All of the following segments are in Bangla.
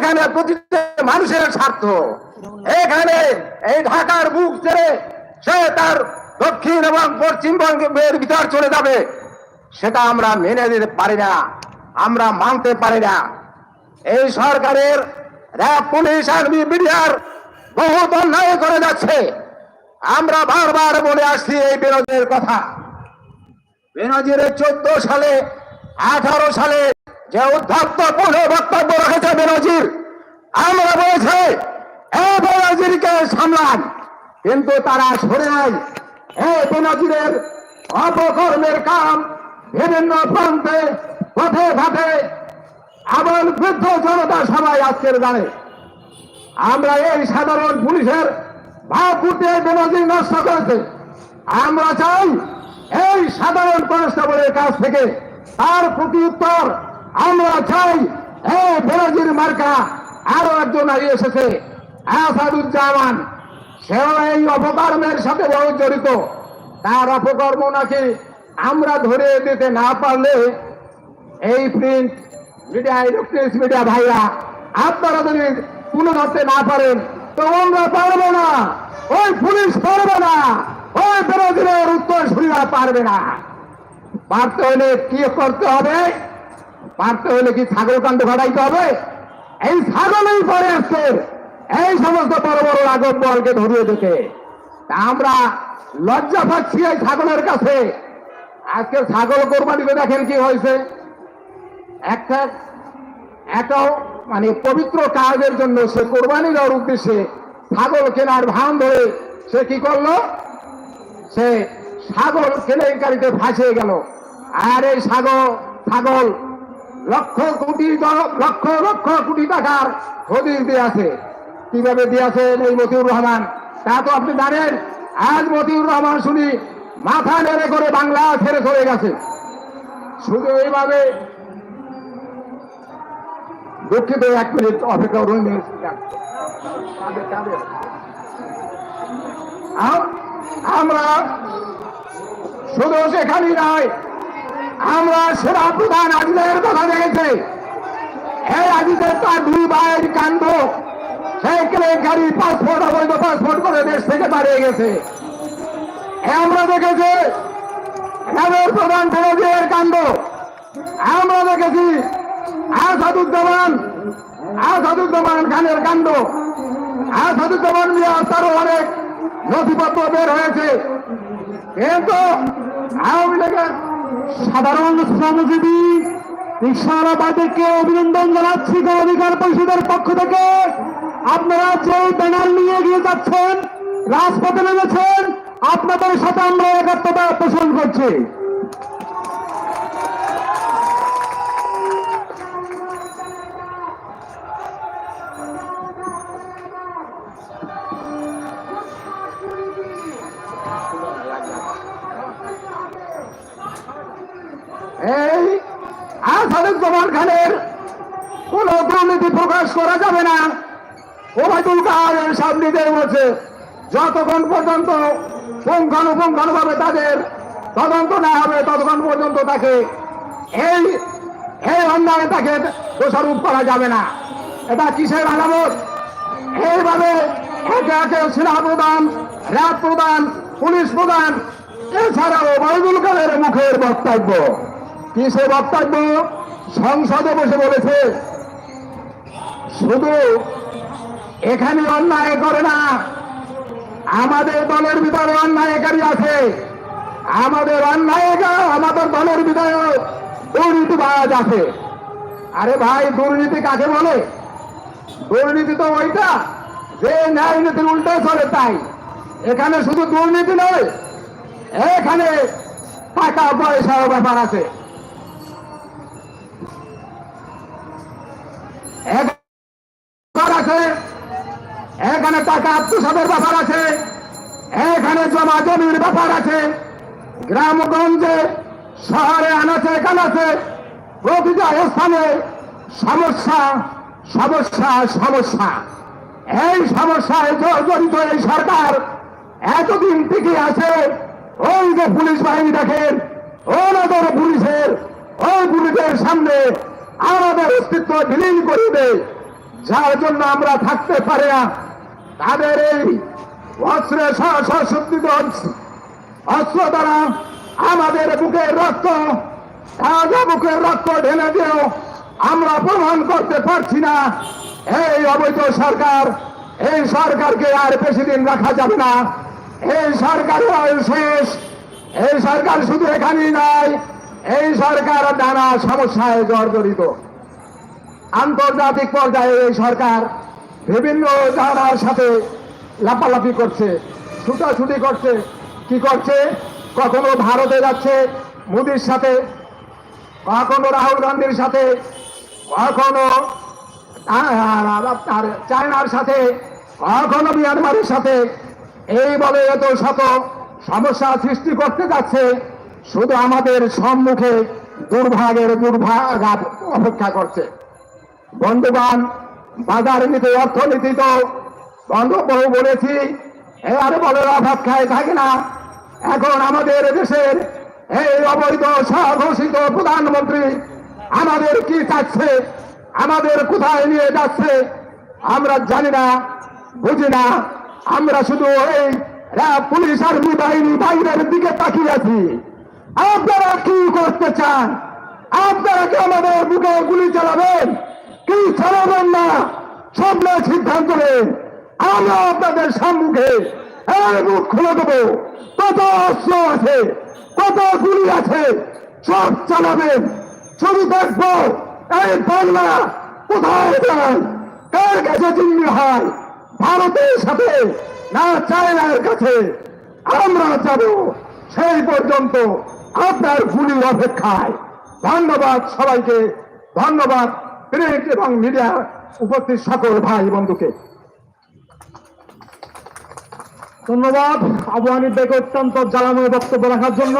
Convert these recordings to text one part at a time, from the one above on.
এখানে প্রতিটা মানুষের স্বার্থ। এখানে এই ঢাকার বুক ছেড়ে সে তার দক্ষিণ এবং পশ্চিমবঙ্গের ভিতর চলে যাবে, সেটা আমরা মেনে দিতে পারি না, আমরা মানতে পারি না। এই সরকারের র্যাব, পুলিশ, আর্মি মিডিয়ার বহুত অন্যায় করে যাচ্ছে। আমরা বারবার বলে আসছি এই বিরোধের কথা। বেনজির চোদ্দ সালে, আঠারো সালে যে উদ্ধত্ত পূর্ণ বক্তব্য রেখেছে বেনজির, আমরা বলেছে এই বেনজিরকে সামলান। কিন্তু তারা সরে নাই। এই বেনজিরের অপকর্মের কাম বিভিন্ন প্রান্তে, পথে ঘাটে, এমন বৃদ্ধ জনতা সবাই আজকের জানে আমরা এই সাধারণ পুলিশের ভাব ফুটে বেনজির নষ্ট করেছে। আমরা চাই এই সাধারণ কনস্টেবলের কাছ থেকে তার প্রতি উত্তর আমরা চাই এই বেনজির মার্কা আরও একজন হারিয়ে এসেছে, আসাদুজ্জামান। সেও এই অপকর্মের সাথে বহু জড়িত। তার অপকর্ম নাকি আমরা ধরে দিতে না পারলে, এই প্রিন্ট মিডিয়া ইলেকট্রনিক্স মিডিয়া ভাইরা, আপনারা যদি তুলে ধরতে না পারেন, তো আমরা পারব না। ওই পুলিশ পারবে না। ওই বিরোধীদের উত্তর শুনিরা পারবে না। পারতে হলে কি করতে হবে? পারতে হলে কি ছাগল কাণ্ড ঘটাইতে হবে? এই ছাগলই পরে আসছে। এই সমস্ত বড় বড় রাগব বলকে ধরিয়ে দিতে। তা আমরা লজ্জা পাচ্ছি এই ছাগলের কাছে। আজকে ছাগল কোরবানিতে দেখেন কি হয়েছে। একটা এত মানে পবিত্র কাজের জন্য সে কোরবানি দেওয়ার উদ্দেশ্যে ছাগল কেনার ভান ধরে সে কি করল? সে ছাগল কেলেঙ্কারিতে ফাঁসিয়ে গেল। আর এই ছাগল ছাগল লক্ষ কোটি লক্ষ লক্ষ কোটি টাকার হদিস দিয়েছে কীভাবে দিয়েছেন এই মতিউর রহমান? তা তো আপনি জানেন, আজ মতিউর রহমান শুনি মাথা নেড়ে করে বাংলা ছেড়ে চলে গেছে। শুধু এইভাবে দুঃখিত, এক মিনিট অপেক্ষা। আম- আমরা শুধু সেখানেই নয় আমরা সেরা প্রধান আজিদের কথা দেখেছি। এই আজিদের তার দুই ভাইয়ের কাণ্ড। সেই কেলেঙ্কারি পাসপোর্ট, অবৈধ পাসপোর্ট করে দেশ থেকে পালিয়ে গেছে। আমরা দেখেছি এদের প্রধান ফেরোজের কাণ্ড। আমরা দেখেছি, আসাদুজ্জামান আসাদুজ্জামান খানের কাণ্ড। আসাদুজ্জামান মিয়া তারও অনেক নথিপত্র বের হয়েছে। কিন্তু আওয়ামী লীগের সাধারণ শ্রমজীবী রিক্সাওয়ালাদেরকে অভিনন্দন জানাচ্ছি অধিকার পরিষদের পক্ষ থেকে। আপনারা যে ব্যানার নিয়ে এগিয়ে যাচ্ছেন, রাজপথে নেমেছেন, আপনাদের সাথে আমরা একাত্মতা পোষণ করছি। এই আসাদুজ্জামান খানের কোন দুর্নীতি প্রকাশ করা যাবে না। ওবায়দুল কাদের সামনে দিয়ে বলছে, যতক্ষণ পর্যন্ত পুঙ্খানুপুঙ্খানুভাবে তাদের তদন্ত না হবে, ততক্ষণ পর্যন্ত তাকে এই এই অন্যায় তাকে দোষারোপ করা যাবে না। এটা কিসের আলামত? এইভাবে একে একে সেনা প্রধান র্যাব প্রধান, পুলিশ প্রধান, এছাড়াও ওবায়দুল কাদের মুখের বক্তব্য। কি সে বক্তব্য? সংসদে বসে বলেছে, শুধু এখানে অন্যায় করে না, আমাদের দলের ভিতরে অন্যায়কারী আছে। আমাদের অন্যায়িকা আমাদের দলের ভিতরে দুর্নীতিবাজ আছে। আরে ভাই, দুর্নীতি কাকে বলে? দুর্নীতি তো ওইটা যে ন্যায় নীতির উল্টো চলে তাই। এখানে শুধু দুর্নীতি নয়, এখানে টাকা পয়সার ব্যাপার আছে। আছে, এখানে টাকা আত্মসাতের ব্যাপার আছে, এখানে জমা জমির ব্যাপার আছে। গ্রামগঞ্জে, শহরে আনাচে কানাচে প্রতিটা স্থানে সমস্যা সমস্যা সমস্যা। এই সমস্যায় জ- জড়িত এই সরকার এতদিন টিকে আছে, ওই যে পুলিশ বাহিনী দেখেন ওনাদের পুলিশের, ওই পুলিশের সামনে আমাদের অস্তিত্ব বিলীন করিবে। যার জন্য আমরা থাকতে পারি না। তাদের এই অস্ত্রে সশক্তিত অস্ত্র দ্বারা আমাদের বুকের রক্ত, তাজা বুকের রক্ত ঢেলে দিয়েও আমরা প্রমাণ করতে পারছি না। এই অবৈধ সরকার, এই সরকারকে আর বেশি দিন রাখা যাবে না। এই সরকার শেষ। এই সরকার শুধু এখানেই নয় এই সরকার নানা সমস্যায় জর্জরিত। আন্তর্জাতিক পর্যায়ে এই সরকার বিভিন্ন জায়গার সাথে লাফালাফি করছে, ছুটাছুটি করছে। কি করছে? কখনো ভারতে যাচ্ছে মোদির সাথে, কখনো রাহুল গান্ধীর সাথে, কখনো আপনার চায়নার সাথে, কখনো মিয়ানমারের সাথে। এই বলে এত শত সমস্যা সৃষ্টি করতে যাচ্ছে। শুধু আমাদের সম্মুখে দুর্ভাগের দুর্ভাগ অপেক্ষা করছে। বন্ধুবান বাজার নীতি, অর্থনীতি তো বহু বলেছি এ আর বলে অভাব খায় থাকে না। এখন আমাদের দেশের এই অবৈধ স্বঘোষিত প্রধানমন্ত্রী আমাদের কি চাচ্ছে? আমাদের কোথায় নিয়ে যাচ্ছে? আমরা জানি না, বুঝি না। আমরা শুধু এই পুলিশ, আর্মি, বাহিনী, বাইরের দিকে তাকিয়ে আছি। আপনারা কি করতে চান? আপনারা কি আমাদের বুকে গুলি চালাবেন? কি চালাবেন না? সামনে সিদ্ধান্ত নেন। আমরা আপনাদের সম্মুখে মুখ খুলে দেবো। কত অস্ত্র আছে, কত গুলি আছে, সব চালাবেন। ছবি দেখব, এই বাংলা কোথায় যান কার কাছে চিহ্ন হয়? ভারতের সাথে না চায়নার কাছে? আমরা যাব সেই পর্যন্ত আপনার গুলির অপেক্ষায়। ধন্যবাদ সবাইকে। ধন্যবাদ প্রিন্ট এবং মিডিয়া উপস্থিত সকল ভাই বন্ধুকে। ধন্যবাদ আবু হানিফ বেগে অত্যন্ত জ্বালানো বক্তব্য রাখার জন্য।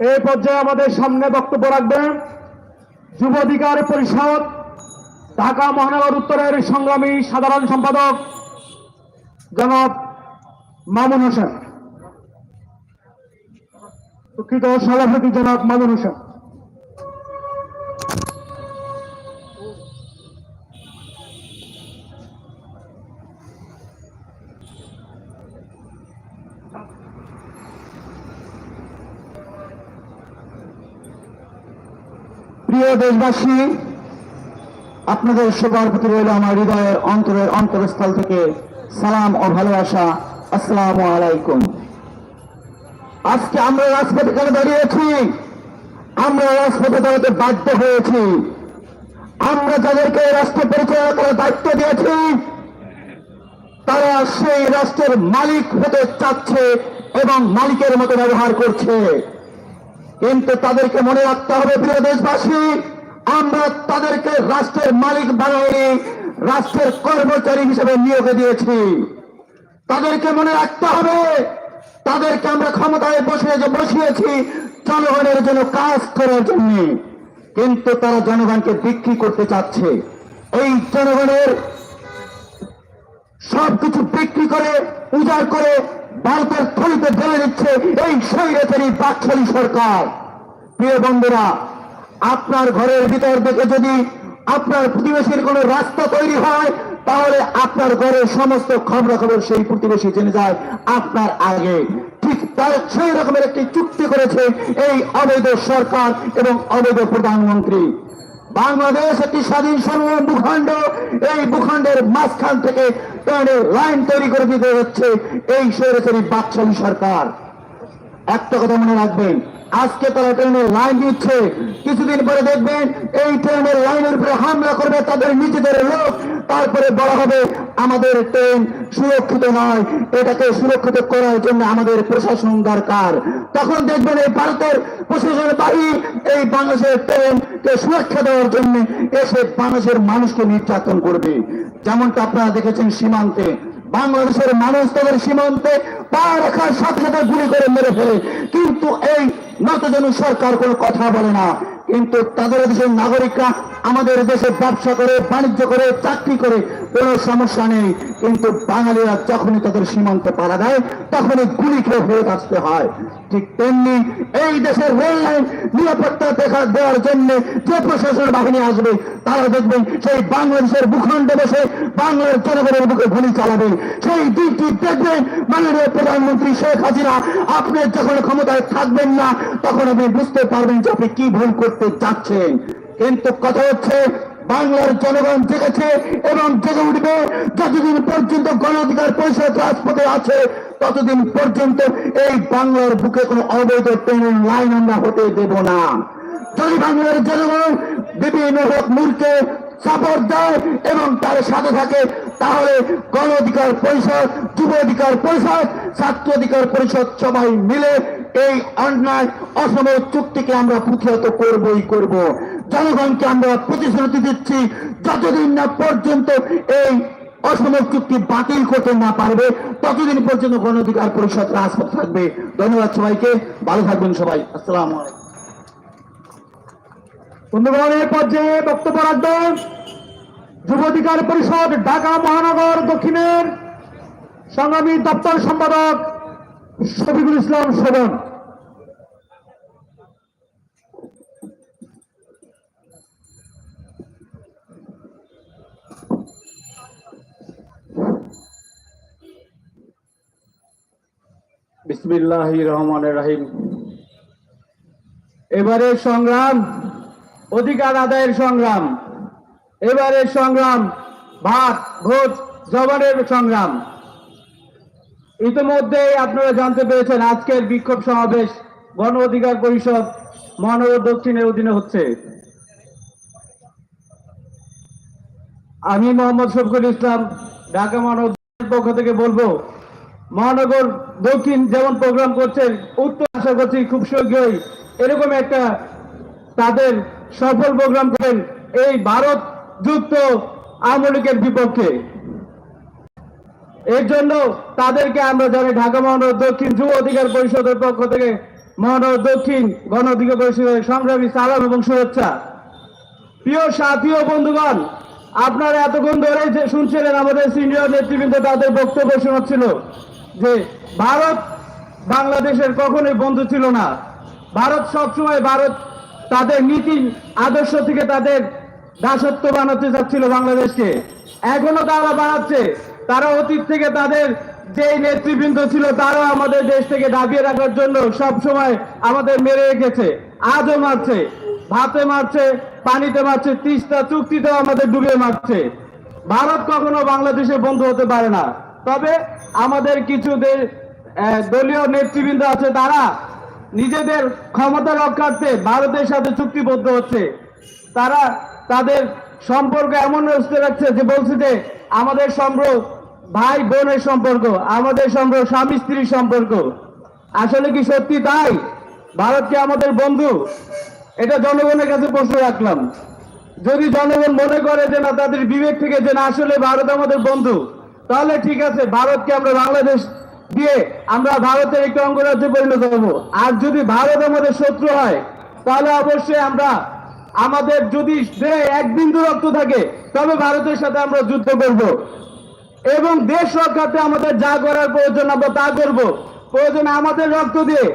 এই পর্যায়ে আমাদের সামনে বক্তব্য রাখবেন যুব অধিকার পরিষদ, ঢাকা মহানগর উত্তরের সংগ্রামী সাধারণ সম্পাদক জনাব মামুন হোসেন। দুঃখিত সভাপতি জনাব মামুন হোসেন। প্রিয় দেশবাসী, আপনাদের সবার প্রতি রইল আমার হৃদয়ের অন্তরের অন্তরস্থল থেকে সালাম ও ভালোবাসা। আসসালামু আলাইকুম। আজকে আমরা রাজপথে কেন দাঁড়িয়েছি? আমরা রাজপথে দাঁড়াতে বাধ্য হয়েছি। আমরা যাদেরকে রাষ্ট্র পরিচালনা করার দায়িত্ব দিয়েছি, তারা সেই রাষ্ট্রের মালিক হতে চাচ্ছে এবং মালিকের মতো ব্যবহার করছে। কিন্তু তাদেরকে মনে রাখতে হবে, প্রিয় দেশবাসী, আমরা তাদেরকে রাষ্ট্রের মালিক বানাইনি রাষ্ট্রের কর্মচারী হিসেবে নিয়োগে দিয়েছি। তাদেরকে মনে রাখতে হবে তাদেরকে আমরা ক্ষমতায় বসে যে বসিয়েছি, জনগণের জন্য কাজ করার জন্য। কিন্তু তারা জনগণকে বিক্রি করতে চাচ্ছে। এই জনগণের সবকিছু বিক্রি করে, উজাড় করে ভারতের থলিতে ঢেলে দিচ্ছে এই স্বৈরাচারী বাকশালী সরকার। প্রিয় বন্ধুরা, আপনার ঘরের ভিতর থেকে যদি আপনার প্রতিবেশীর কোনো রাস্তা তৈরি হয় তাহলে আপনার ঘরের সমস্ত খবরাখবর সেই প্রতিবেশী জেনে যায়, আপনার আগে। ঠিক তার সেই রকমের একটি চুক্তি করেছে এই অবৈধ সরকার এবং অবৈধ প্রধানমন্ত্রী। বাংলাদেশ একটি স্বাধীন সময় ভূখণ্ড, এই ভূখণ্ডের মাঝখান থেকে লাইন তৈরি করে দিতে হচ্ছে এই স্বৈরাচারী বাকশালী সরকার। একটা কথা মনে রাখবেন, আজকে তারা ট্রেনের লাইন দিচ্ছে, কিছুদিন পরে দেখবেন এই ট্রেনের লাইনের উপরে হামলা করবে তাদের নিজেদের লোক, তারপরে বলা হবে আমাদের ট্রেন সুরক্ষিত নয়, এটাকে সুরক্ষিত করার জন্য আমাদের প্রশাসন দরকার। তখন দেখবেন এই ভারতের প্রশাসনের বাড়ি, এই বাংলাদেশের ট্রেনকে সুরক্ষা দেওয়ার জন্য এসে বাংলাদেশের মানুষকে নির্যাতন করবে। যেমনটা আপনারা দেখেছেন সীমান্তে বাংলাদেশের মানুষ তাদের সীমান্তে পা রাখার সাথে সাথে গুলি করে মেরে ফেলে। কিন্তু এই নতজন সরকার কোনো কথা বলে না। কিন্তু তাদের দেশের নাগরিকরা আমাদের দেশে ব্যবসা করে, বাণিজ্য করে, চাকরি করে কোনো সমস্যা নেই, কিন্তু বাঙালিরা যখনই তাদের সীমান্ত পাড়া দেয়, তখনই গুলি খেয়ে ফেরত আসতে হয়। ঠিক তেমনি এই দেশের রেল লাইন নিরাপত্তা দেখা দেওয়ার জন্য যে প্রশাসন বাহিনী আসবে, তারা দেখবেন সেই বাংলাদেশের ভূখণ্ডে বসে বাংলার জনগণের বুকে গুলি চালাবে। সেই দিকটি দেখবেন মাননীয় প্রধানমন্ত্রী শেখ হাসিনা, আপনি যখন ক্ষমতায় থাকবেন না, তখন আপনি বুঝতে পারবেন যে আপনি কি ভুল করতে যাচ্ছেন। কিন্তু কথা হচ্ছে বাংলার জনগণ জেগেছে এবং জেগে উঠবে। যতদিন পর্যন্ত গণ অধিকার পরিষদ রাজপথে আছে, ততদিন পর্যন্ত এই বাংলার বুকে কোনো অবৈধ ট্রেনের লাইন আমরা হতে দেব না। যদি বাংলার জনগণ বিভিন্ন মূর্খে সাপোর্ট দেয় এবং তার সাথে থাকে, তাহলে গণ অধিকার পরিষদ যুব অধিকার পরিষদ ছাত্র অধিকার পরিষদ সবাই মিলে এই অন্যায় অসম চুক্তিকে আমরা প্রতিহত করবই করব। জনগণকে আমরা প্রতিশ্রুতি দিচ্ছি, যতদিন না পর্যন্ত এই অসম চুক্তি বাতিল করতে না পারবে, ততদিন পর্যন্ত গণ অধিকার পরিষদ রাজপথ থাকবে। ধন্যবাদ সবাইকে, ভালো থাকবেন সবাই। আসসালাম আলাইকুম। বন্ধুগণ এই পর্যায়ে বক্তব্য রাখবেন, যুব অধিকার পরিষদ, ঢাকা মহানগর দক্ষিণের সংগ্রামী দপ্তর সম্পাদক শফিকুল ইসলাম শোভন বিসমিল্লাহ রহমান রাহিম। এবারের সংগ্রাম অধিকার আদায়ের সংগ্রাম। এবারের সংগ্রাম ভাত ভোট জবানের সংগ্রাম। ইতিমধ্যে আপনারা জানতে পেরেছেন, আজকের বিক্ষোভ সমাবেশ গণ অধিকার পরিষদ মহানগর দক্ষিণের অধীনে হচ্ছে। আমি মোহাম্মদ শফিকুল ইসলাম, ঢাকা মহানগর পক্ষ থেকে বলব, মহানগর দক্ষিণ যেমন প্রোগ্রাম করছেন উত্তর আশা করছি খুব শীঘ্রই এরকম একটা তাদের সফল প্রোগ্রাম করেন এই ভারত যুক্ত আওয়ামী লীগের বিপক্ষে। এর জন্য তাদেরকে আমরা জানি ঢাকা মহানগর দক্ষিণ যুব অধিকার পরিষদের পক্ষ থেকে মহানগর দক্ষিণ গণ অধিকার পরিষদের সংগ্রামী সালাম এবং শুভেচ্ছা। প্রিয় সাথী ও বন্ধুগণ, আপনারা এতক্ষণ ধরে যে শুনছিলেন আমাদের সিনিয়র নেতৃবৃন্দ তাদের বক্তব্য শোনাচ্ছিল যে ভারত বাংলাদেশের কখনোই বন্ধু ছিল না। ভারত সবসময় ভারত তাদের নীতি, আদর্শ থেকে তাদের দাসত্ব বানাতে চাচ্ছিল বাংলাদেশকে। এখনও তারা বানাচ্ছে তারা অতীত থেকে তাদের যে নেতৃবৃন্দ ছিল, তারাও আমাদের দেশ থেকে দাবিয়ে রাখার জন্য সব সময় আমাদের মেরে রেখেছে। আজও মারছে, ভাতে মারছে, পানিতে মারছে, তিস্তা চুক্তিতেও আমাদের ডুবে মারছে। ভারত কখনো বাংলাদেশের বন্ধু হতে পারে না। তবে আমাদের কিছু দলীয় নেতৃবৃন্দ আছে, তারা নিজেদের ক্ষমতা রক্ষার্থে ভারতের সাথে চুক্তিবদ্ধ হচ্ছে। তারা তাদের সম্পর্ক এমন রাখছে যে বলছে যে আমাদের সম্পর্ক ভাই বোনের সম্পর্ক, আমাদের সম্পর্ক, স্বামী স্ত্রীর সম্পর্ক। আসলে কি সত্যি তাই? ভারত কি আমাদের বন্ধু? এটা জনগণের কাছে প্রশ্ন রাখলাম। যদি জনগণ মনে করে যে না, তাদের বিবেক থেকে যে না, আসলে ভারত আমাদের বন্ধু, তাহলে ঠিক আছে, ভারতকে আমরা বাংলাদেশ দিয়ে আমরা ভারতের একটি অঙ্গরাজ্যে পরিণত হব। আর যদি ভারত আমাদের শত্রু হয়, তাহলে অবশ্যই আমরা আমাদের যদি এক রক্ত থাকে, তবে ভারতের সাথে আমরা যুদ্ধ করব। এবং দেশ রক্ষার্থে আমাদের যা করার প্রয়োজন আমরা তা করব। প্রয়োজন আমাদের রক্ত দিয়ে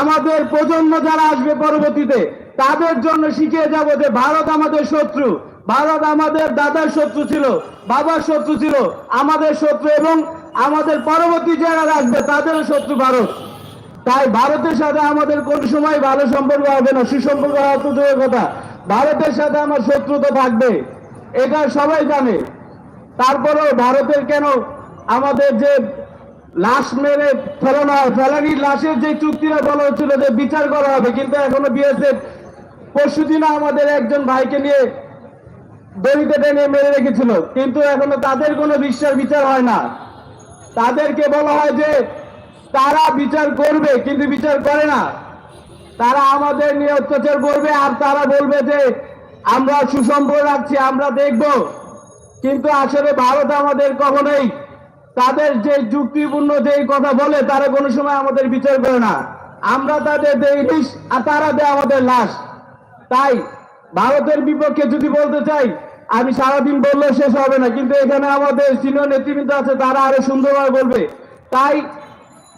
আমাদের প্রজন্ম যারা আসবে পরবর্তীতে, তাদের জন্য শিখিয়ে যাব যে ভারত আমাদের শত্রু, ভারত আমাদের দাদার শত্রু ছিল, বাবার শত্রু ছিল, আমাদের শত্রু এবং আমাদের পরবর্তী যারা আসবে তাদেরও শত্রু ভারত। তাই ভারতের সাথে আমাদের কোন সময় ভালো সম্পর্ক হবে না, সুসম্পর্ক হওয়া কথা। ভারতের সাথে আমার শত্রু তো থাকবে, এটা সবাই জানে। তারপরেও ভারতের কেন আমাদের যে লাশ মেরে ফেলানো ফেলানির লাশের যে চুক্তিটা বলা হচ্ছিল যে বিচার করা হবে, কিন্তু এখনও বিএসএফ পরশু দিনে আমাদের একজন ভাইকে নিয়ে দড়িতে টেনে মেরে রেখেছিল। কিন্তু এখনও তাদের কোনো বিশ্বাস বিচার হয় না। তাদেরকে বলা হয় যে তারা বিচার করবে, কিন্তু বিচার করে না। তারা আমাদের নিয়ে অত্যাচার করবে আর তারা বলবে যে আমরা সুসম্পর্ক রাখছি আমরা দেখব। কিন্তু আসলে ভারত আমাদের কখনোই তাদের যে যুক্তিপূর্ণ যে কথা বলে, তারা কোনো সময় আমাদের বিচার করে না। আমরা তাদের দেই ইলিশ আর তারা দেয় আমাদের লাশ। তাই ভারতের বিপক্ষে যদি বলতে চাই, আমি সারাদিন বললেও শেষ হবে না, কিন্তু এখানে আমাদের সিনিয়র নেতৃবৃন্দ আছে, তারা আরও সুন্দরভাবে বলবে। তাই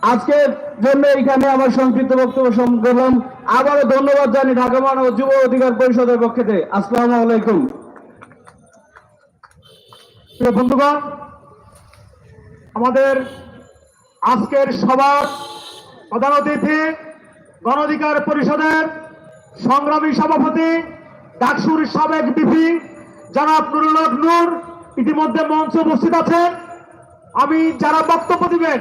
আজকের জন্য এখানে আমার সংক্ষিপ্ত বক্তব্য সম- আবারও ধন্যবাদ জানি ঢাকা মহানগর যুব অধিকার পরিষদের পক্ষ আসসালামু আলাইকুম। বন্ধুগণ, আমাদের আজকের সভার প্রধান অতিথি গণ অধিকার পরিষদের সংগ্রামী সভাপতি, ডাকসুর সাবেক বিপি জনাব নুরুল নূর ইতিমধ্যে মঞ্চে উপস্থিত আছেন। আমি যারা বক্তব্য দিবেন